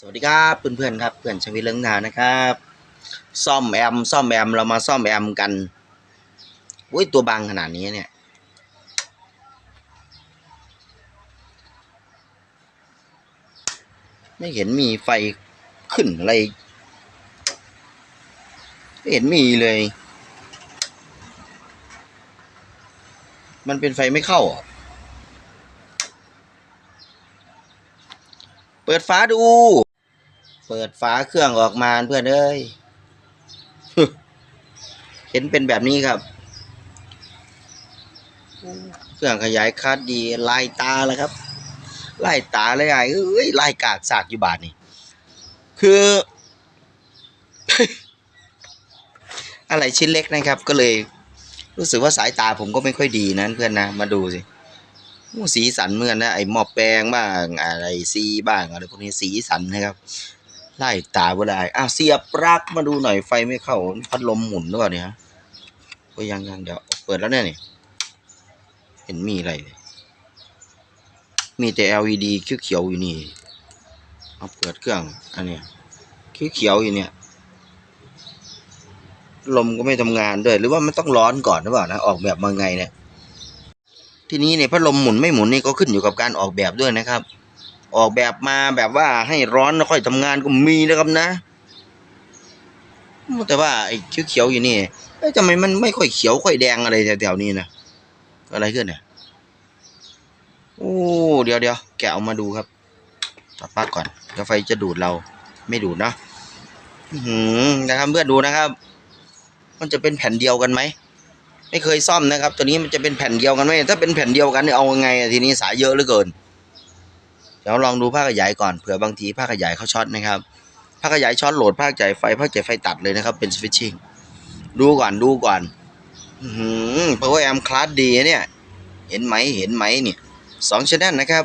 สวัสดีครับเพื่อนๆครับเพื่อนชวิตเลิงนาวนะครับ ซ่อมแอมซ่อมแอมเรามาซ่อมแอมกันอุ้ยตัวบางขนาดนี้เนี่ยไม่เห็นมีไฟขึ้นอะไรไม่เห็นมีเลย มันเป็นไฟไม่เข้าเหรอเปิดฝาดู ปิดฝาเครื่องออกมาเพื่อนเอ้ยเห็นเป็นแบบนี้ครับ เครื่องขยายคัดดีลายตาแล้วครับลายตาเลยไอ้เอ้ยลายกากสากอยู่บาทนี่คือ อะไรชิ้นเล็กนะครับ ก็เลย รู้สึกว่าสายตาผมก็ไม่ค่อยดีนะเพื่อนนะมาดูสิสีสันเหมือนนะไอ้หมอบแปลงบ้างอะไรซีบ้างอะไรพวกนี้สีสันนะครับ ไล่ตาเวลาอ้าวเสียบปลั๊กมาดูหน่อยไฟไม่เข้าพัดลมหมุนหรือเปล่าเนี่ยก็ยังยังเดี๋ยวเปิดแล้วเนี่ยนี่เห็นมีอะไรเลยมีแต่ LED เขียวๆอยู่นี่เอาเปิดเครื่องอันเนี้ยเขียวๆอยู่เนี่ยลมก็ไม่ทำงานด้วย หรือว่ามันต้องร้อนก่อนหรือเปล่านะออกแบบมาไงเนี่ยทีนี้เนี่ยพัดลมหมุนไม่หมุนนี่ก็ขึ้นอยู่กับการออกแบบด้วยนะครับ ออกแบบมาแบบว่าให้ร้อนแล้วค่อยทำงานก็มีนะครับนะ แต่ว่าไอ้เขียวๆอยู่นี่เอ้ยทำไมมันไม่ค่อยเขียวค่อยแดงอะไรแถวๆนี้นะเกิดอะไรขึ้นเนี่ยโอ้เดี๋ยวเดี๋ยวแกะออกมาดูครับตัดปลั๊กก่อนกาไฟจะดูดเราไม่ดูดเนาะอื้อหือนะครับเพื่อนดูนะครับ มันจะเป็นแผ่นเดียวกันไหมไม่เคยซ่อมนะครับ ตัวนี้มันจะเป็นแผ่นเดียวกันไหมถ้าเป็นแผ่นเดียวกันเนี่ยเอาไงอะทีนี้สายเยอะเหลือเกิน เดี๋ยวลองดูภาคขยายก่อนเผื่อบางทีภาคขยายเขาช็อตนะครับภาคขยายช็อตโหลดภาคจ่ายไฟภาคจ่ายไฟตัดเลยนะครับ เป็นสวิตชิ่งดูก่อนดูก่อนอืม power amp คลาสดีเนี่ย เห็นไหมเห็นไหมเนี่ยสองชแนลนะครับ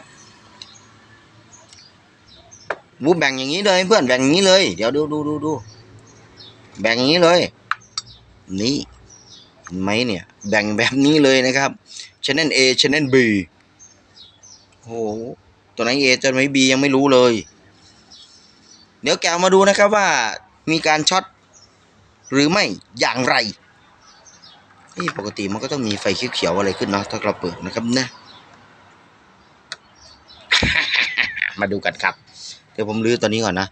บูแบ่งอย่างนี้เลยเพื่อนแบ่งอย่างนี้เลย เดี๋ยวดูดูดูดูแบ่งอย่างนี้เลย นี่เห็นไหมเนี่ย แบ่งแบบนี้เลยนะครับชแนล A ชแนล B โอ้โห ตัวไหน A ตัวไหน B ยังไม่รู้เลย เดี๋ยวแกมาดูนะครับว่ามีการช็อตหรือไม่อย่างไรนี่ปกติมันก็ต้องมีไฟเขียวๆอะไรขึ้นเนาะถ้าเราเปิดนะครับนะ มาดูกันครับ เดี๋ยวผมรื้อตัวนี้ก่อนนะ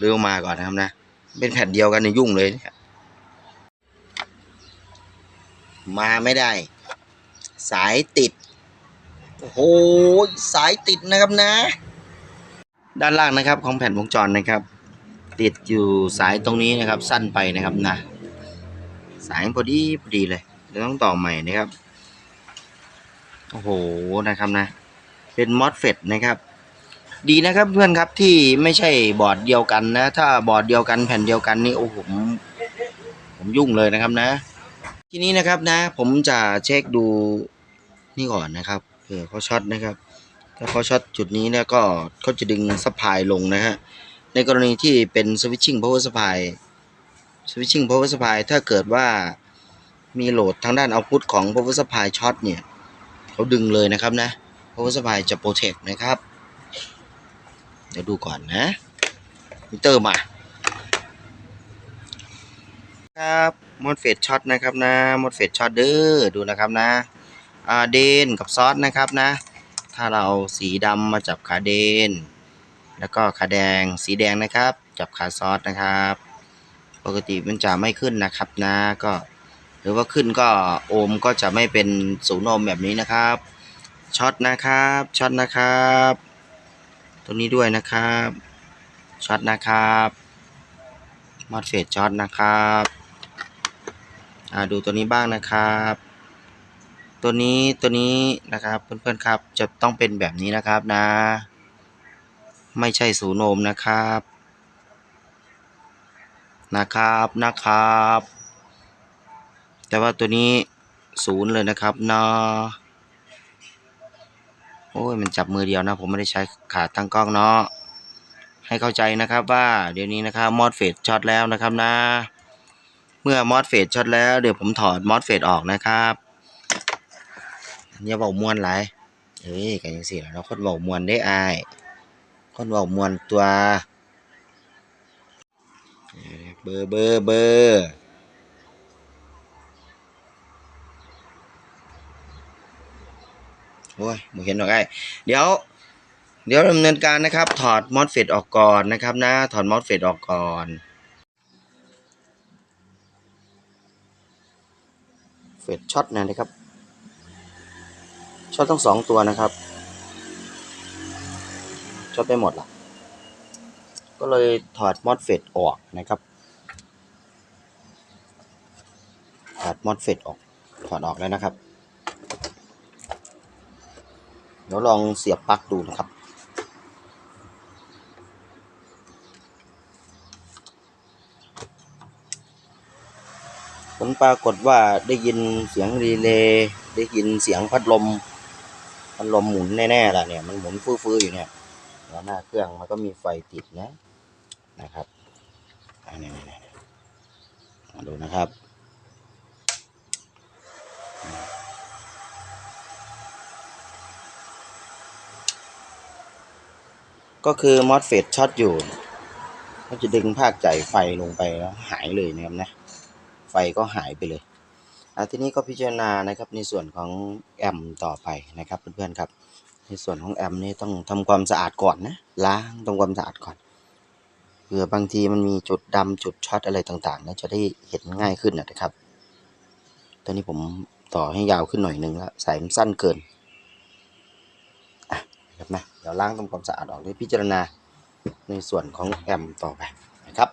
รื้อมาก่อนนะครับนะ เป็นแผ่นเดียวกันเนี่ยยุ่งเลยมาไม่ได้ สายติด โอ้โหสายติดนะครับนะ ด้านล่างนะครับของแผ่นวงจรนะครับ ติดอยู่สายตรงนี้นะครับ สั้นไปนะครับนะ สายพอดีพอดีเลยเดี๋ยวต้องต่อใหม่นะครับโอ้โหนะครับนะ เป็นมอสเฟตนะครับ ดีนะครับเพื่อนครับที่ไม่ใช่บอร์ดเดียวกันนะ ถ้าบอร์ดเดียวกันแผ่นเดียวกันนี่โอ้โหผมผมยุ่งเลยนะครับนะ ทีนี้นะครับนะ ผมจะเช็คดูนี่ก่อนนะครับ ผื่อเขาช็อตนะครับ ถ้าเขาช็อตจุดนี้เนี่ยก็เขาจะดึงสปายลงนะฮะ ในกรณีที่เป็นสวิตชิ่ง power supply สวิตชิ่ง power supply ถ้าเกิดว่ามีโหลดทางด้านเอาพุทของ power supply ช็อตเนี่ยเขาดึงเลยนะครับนะ power supply จะ protect นะครับ เดี๋ยวดูก่อนนะมิเตอร์มาครับมอดเฟดช็อตนะครับนะมอดเฟดช็อตเด้อดูนะครับนะอ่า เดนกับซอสนะครับนะ ถ้าเราสีดำมาจับขาเดน แล้วก็ขาแดงสีแดงนะครับ จับขาซอสนะครับ ปกติมันจะไม่ขึ้นนะครับนะก็ หรือว่าขึ้นก็โอมก็จะไม่เป็นศูนย์โอมแบบนี้นะครับช็อตนะครับช็อตนะครับตรงนี้ด้วยนะครับช็อตนะครับมอดเฟดช็อตนะครับอาดูตัวนี้บ้างนะครับ ตัวนี้ตัวนี้นะครับเพื่อนๆครับจะต้องเป็นแบบนี้นะครับนะ ไม่ใช่ศูนย์โอมนะครับ นะครับนะครับ แต่ว่าตัวนี้ศูนย์เลยนะครับเนาะโอ้ยมันจับมือเดียวนะ ผมไม่ได้ใช้ขาตั้งกล้องเนาะให้เข้าใจนะครับว่าเดี๋ยวนี้นะครับมอดเฟดช็อตแล้วนะครับนะ เมื่อมอดเฟดช็อตแล้วเดี๋ยวผมถอดมอดเฟดออกนะครับ อย่าเบามวนหลายเอ้ยกันยังสิล่ะเนาะคนเบามวนได้อายคนเบามวนตัวเบอร์เบอร์เบอร์โอ้ยไม่เห็นหรอกไอ้เดี๋ยว เดี๋ยวดำเนินการนะครับ ถอดมอสเฟตออกก่อนนะครับนะ ถอดมอสเฟตออกก่อนเฟตช็อตนะนะครับ ช็อตทั้งสองตัวนะครับช็อตไปหมดละก็เลยถอดมอสเฟตออกนะครับ ถอดมอสเฟตออก ถอดออกแล้วนะครับ เดี๋ยวลองเสียบปลั๊กดูนะครับผลปรากฏว่าได้ยินเสียงรีเลย์ได้ยินเสียงพัดลม พัดลมหมุนแน่ๆล่ะเนี่ยมันหมุนฟื้อๆอยู่เนี่ยแล้วหน้าเครื่องมันก็มีไฟติดนะนะครับอันนี้มาดูนะครับก็คือมอสเฟตช็อตอยู่ ก็จะดึงภาคจ่ายไฟลงไปแล้วหายเลยนะครับนะ ไฟก็หายไปเลย ทีนี้ก็พิจารณานะครับในส่วนของแอมต่อไปนะครับเพื่อนๆครับ ในส่วนของแอมนี่ต้องทำความสะอาดก่อนนะล้างทำความสะอาดก่อนเผื่อบางทีมันมีจุดดำจุดช็อตอะไรต่างๆนะจะได้เห็นง่ายขึ้นนะครับ ตอนนี้ผมต่อให้ยาวขึ้นหน่อยหนึ่งแล้วสายมันสั้นเกินนะครับนะเดี๋ยวล้างทำความสะอาดออกด้วยพิจารณาในส่วนของแอมต่อไปนะครับ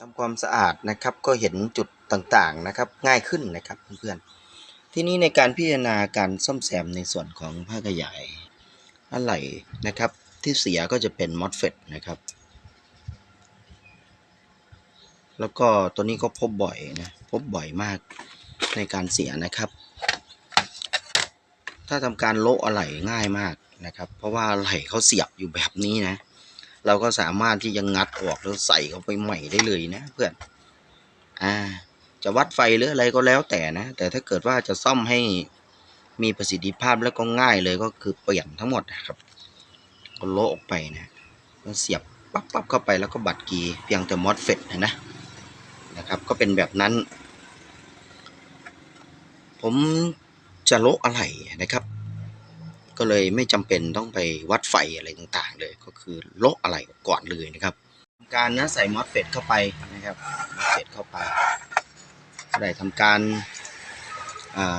ทำความสะอาดนะครับก็เห็นจุด ต่างๆนะครับง่ายขึ้นนะครับเพื่อนๆทีนี้ในการพิจารณาการซ่อมแซมในส่วนของผ้าขยายอะไหล่นะครับที่เสียก็จะเป็นมอสเฟตนะครับแล้วก็ตัวนี้ก็พบบ่อยนะพบบ่อยมากในการเสียนะครับ ถ้าทำการโละอะไหล่ง่ายมากนะครับ เพราะว่าอะไหล่เขาเสียบอยู่แบบนี้นะ เราก็สามารถที่จะงัดออกแล้วใส่เข้าไปใหม่ได้เลยนะเพื่อนอ่า จะวัดไฟหรืออะไรก็แล้วแต่นะ แต่ถ้าเกิดว่าจะซ่อมให้มีประสิทธิภาพแล้วก็ง่ายเลยก็คือเปลี่ยนทั้งหมดนะครับก็โลออกไปนะแล้วเสียบปั๊บปั๊บเข้าไปแล้วก็บัดกีเพียงแต่มอสเฟตนะนะนะครับก็เป็นแบบนั้น ผมจะโลอะไรนะครับ ก็เลยไม่จำเป็นต้องไปวัดไฟอะไรต่างๆ เลยก็คือโลอะไรก่อนเลยนะครับ การนะใส่มอสเฟตเข้าไปนะครับมอสเฟตเข้าไป ได้ทำการ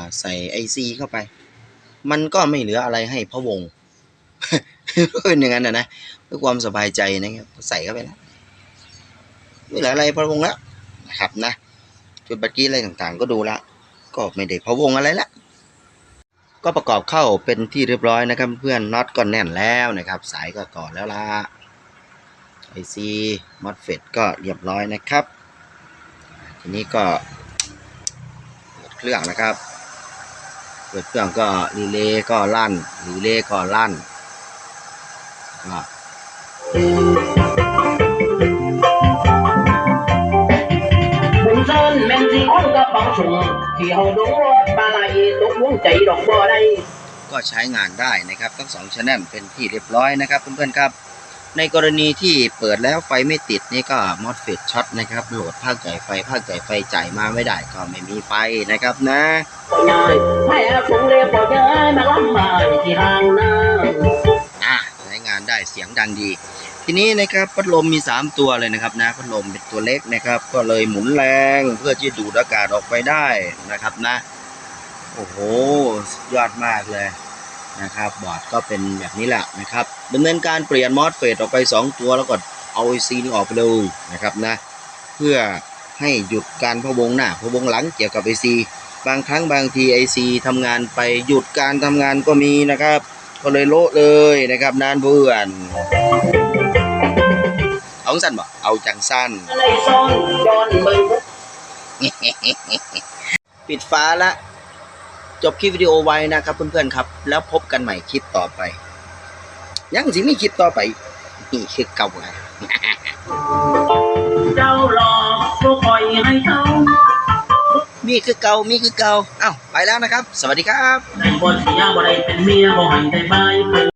าใส่ไอซีเข้าไป มันก็ไม่เหลืออะไรให้พะวงเป็นอย่างนั้นนะนะเพื่อความสบายใจนะครับใส่เข้าไปแล้วไม่เหลืออะไรพะวงแล้วนะครับนะจุดบัตรกี้อะไรต่างๆ ก็ดูละก็ไม่ได้พะวงอะไรละก็ประกอบเข้าเป็นที่เรียบร้อยนะครับ เพื่อนน็อตก็แน่นแล้วนะครับ สายก็ต่อแล้วละไอซีมอสเฟตก็เรียบร้อยนะครับ ทีนี้ก็ เครื่องนะครับ เปิดเครื่องก็รีเลย์ก็ลั่นรีเลย์ก็ลั่นก็บุญเซินแม่นสิอ้อนกับบังชุงที่เฮาดงรถปลาไหลตกลงใจดอกบ่ได้ก็ใช้งานได้นะครับ ทั้งสองชแนลเป็นที่เรียบร้อยนะครับเพื่อนๆครับ ในกรณีที่เปิดแล้วไฟไม่ติดนี่ก็มอสเฟตช็อตนะครับโหลดภาคจ่ายไฟภาคจ่ายไฟจ่ายมาไม่ได้ก็ไม่มีไฟนะครับนะบ่ยายให้อาคงเรียกบ่ยายมาลำบากที่ทางน้อะใช้งานได้เสียงดังดี ทีนี้นะครับพัดลมมี 3 ตัวเลยนะครับนะพัดลมเป็นตัวเล็กนะครับ ก็เลยหมุนแรงเพื่อที่จะดูดอากาศออกไปได้นะครับนะ โอ้โหสุดยอดมากเลย นะครับบอร์ดก็เป็นแบบนี้แหละนะครับดำเนินการเปลี่ยนมอสเฟตออกไป 2 ตัวแล้วก็เอาไอซีนี้ออกไปเลยนะครับนะเพื่อให้หยุดการพะวงหน้าพะวงหลังเกี่ยวกับไอซีบางครั้งบางทีไอซีทำงานไปหยุดการทำงานก็มีนะครับ ก็เลยโละเลยนะครับนานเพื่อนเอาสั้นบ่เอาจังสั้นำเลยซ่อนย้อนเบิ่งปิดฟ้าละ จบคลิปวิดีโอไว้นะครับเพื่อนๆครับ แล้วพบกันใหม่คลิปต่อไป ยังสิมีคลิปต่อไปนี่คือเก่าไงเจ้าหลอกบ่ปล่อยให้เขามีคือเก่ามีคือเก่าเอ้าไปแล้วนะครับ สวัสดีครับได้บ่เสียบ่ได้เป็นเมียบ่ให้ได้บาย